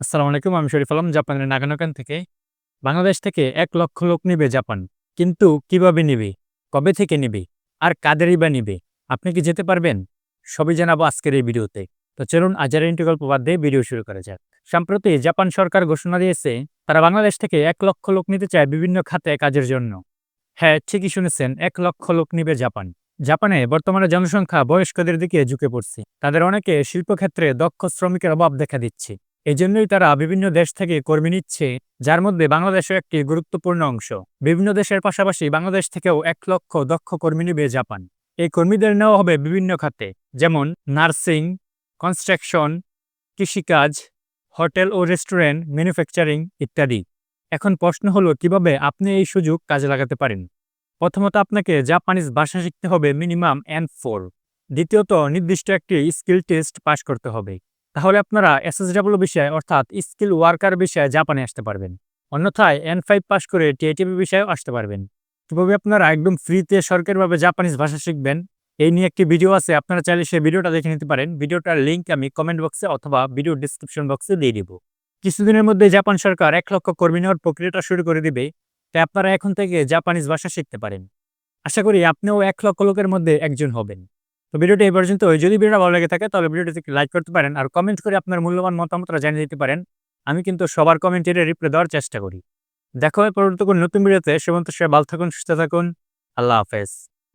আসসালামু আলাইকুম, আমি শরীফ আলম, জাপানের নাগানোকান থেকে। বাংলাদেশ থেকে এক লক্ষ লোক নিবে জাপান। কিন্তু কীভাবে নিবে? কবে থেকে নিবে? আর কাদেরই বা নিবে? আপনি কি যেতে পারবেন? সবই জানাব আজকের এই ভিডিওতে। তো চলুন আজারের ইন্টি গল্প বাদ দিয়ে ভিডিও শুরু করা যাক। সম্প্রতি জাপান সরকার ঘোষণা দিয়েছে, তারা বাংলাদেশ থেকে এক লক্ষ লোক নিতে চায় বিভিন্ন খাতে কাজের জন্য। হ্যাঁ ঠিকই শুনেছেন, এক লক্ষ লোক নিবে জাপান। জাপানে বর্তমানে জনসংখ্যা বয়স্কদের দিকে ঝুঁকে পড়ছে। তাদের অনেকে শিল্পক্ষেত্রে দক্ষ শ্রমিকের অভাব দেখা দিচ্ছে। এজন্যই তারা বিভিন্ন দেশ থেকে কর্মী নিচ্ছে, যার মধ্যে বাংলাদেশও একটি গুরুত্বপূর্ণ অংশ। বিভিন্ন দেশের পাশাপাশি বাংলাদেশ থেকেও এক লক্ষ দক্ষ কর্মী নিবে জাপান। এই কর্মীদের নেওয়া হবে বিভিন্ন খাতে, যেমন নার্সিং, কনস্ট্রাকশন, কৃষিকাজ, হোটেল ও রেস্টুরেন্ট, ম্যানুফ্যাকচারিং ইত্যাদি। এখন প্রশ্ন হলো, কীভাবে আপনি এই সুযোগ কাজে লাগাতে পারেন? প্রথমত আপনাকে জাপানিজ ভাষা শিখতে হবে মিনিমাম এন ফোর। দ্বিতীয়ত, নির্দিষ্ট একটি স্কিল টেস্ট পাশ করতে হবে। তাহলে আপনারা এসএসডাব্লিউ বিষয়ে, অর্থাৎ স্কিল ওয়ার্কার বিষয়ে জাপানে আসতে পারবেন। অন্যথায় এন ফাইভ পাশ করে টিআইটিপি বিষয়েও আসতে পারবেন। কীভাবে আপনারা একদম ফ্রিতে সরকারিভাবে জাপানিজ ভাষা শিখবেন। এই নিয়ে একটি ভিডিও আছে, আপনারা চাইলে সেই ভিডিওটা দেখে নিতে পারেন। ভিডিওটার লিঙ্ক আমি কমেন্ট বক্সে অথবা ভিডিও ডিসক্রিপশন বক্সে দিয়ে দিব। কিছুদিনের মধ্যে জাপান সরকার এক লক্ষ কর্মী নেওয়ার প্রক্রিয়াটা শুরু করে দিবে। তাই আপনারা এখন থেকে জাপানিজ ভাষা শিখতে পারেন। আশা করি আপনিও এক লক্ষ লোকের মধ্যে একজন হবেন। তো ভিডিওটি এই পর্যন্ত। যদি ভিডিওটা ভালো লেগে থাকে, তাহলে ভিডিওটিতে লাইক করতে পারেন আর কমেন্ট করে আপনার মূল্যবান মতামতটা জানিয়ে দিতে পারেন। আমি কিন্তু সবার কমেন্টের রিপ্লাই দেওয়ার চেষ্টা করি। দেখা হয় পরবর্তী নতুন ভিডিওতে সেমন্ত সে ভালো থাকুন, সুস্থ থাকুন। আল্লাহ হাফেজ।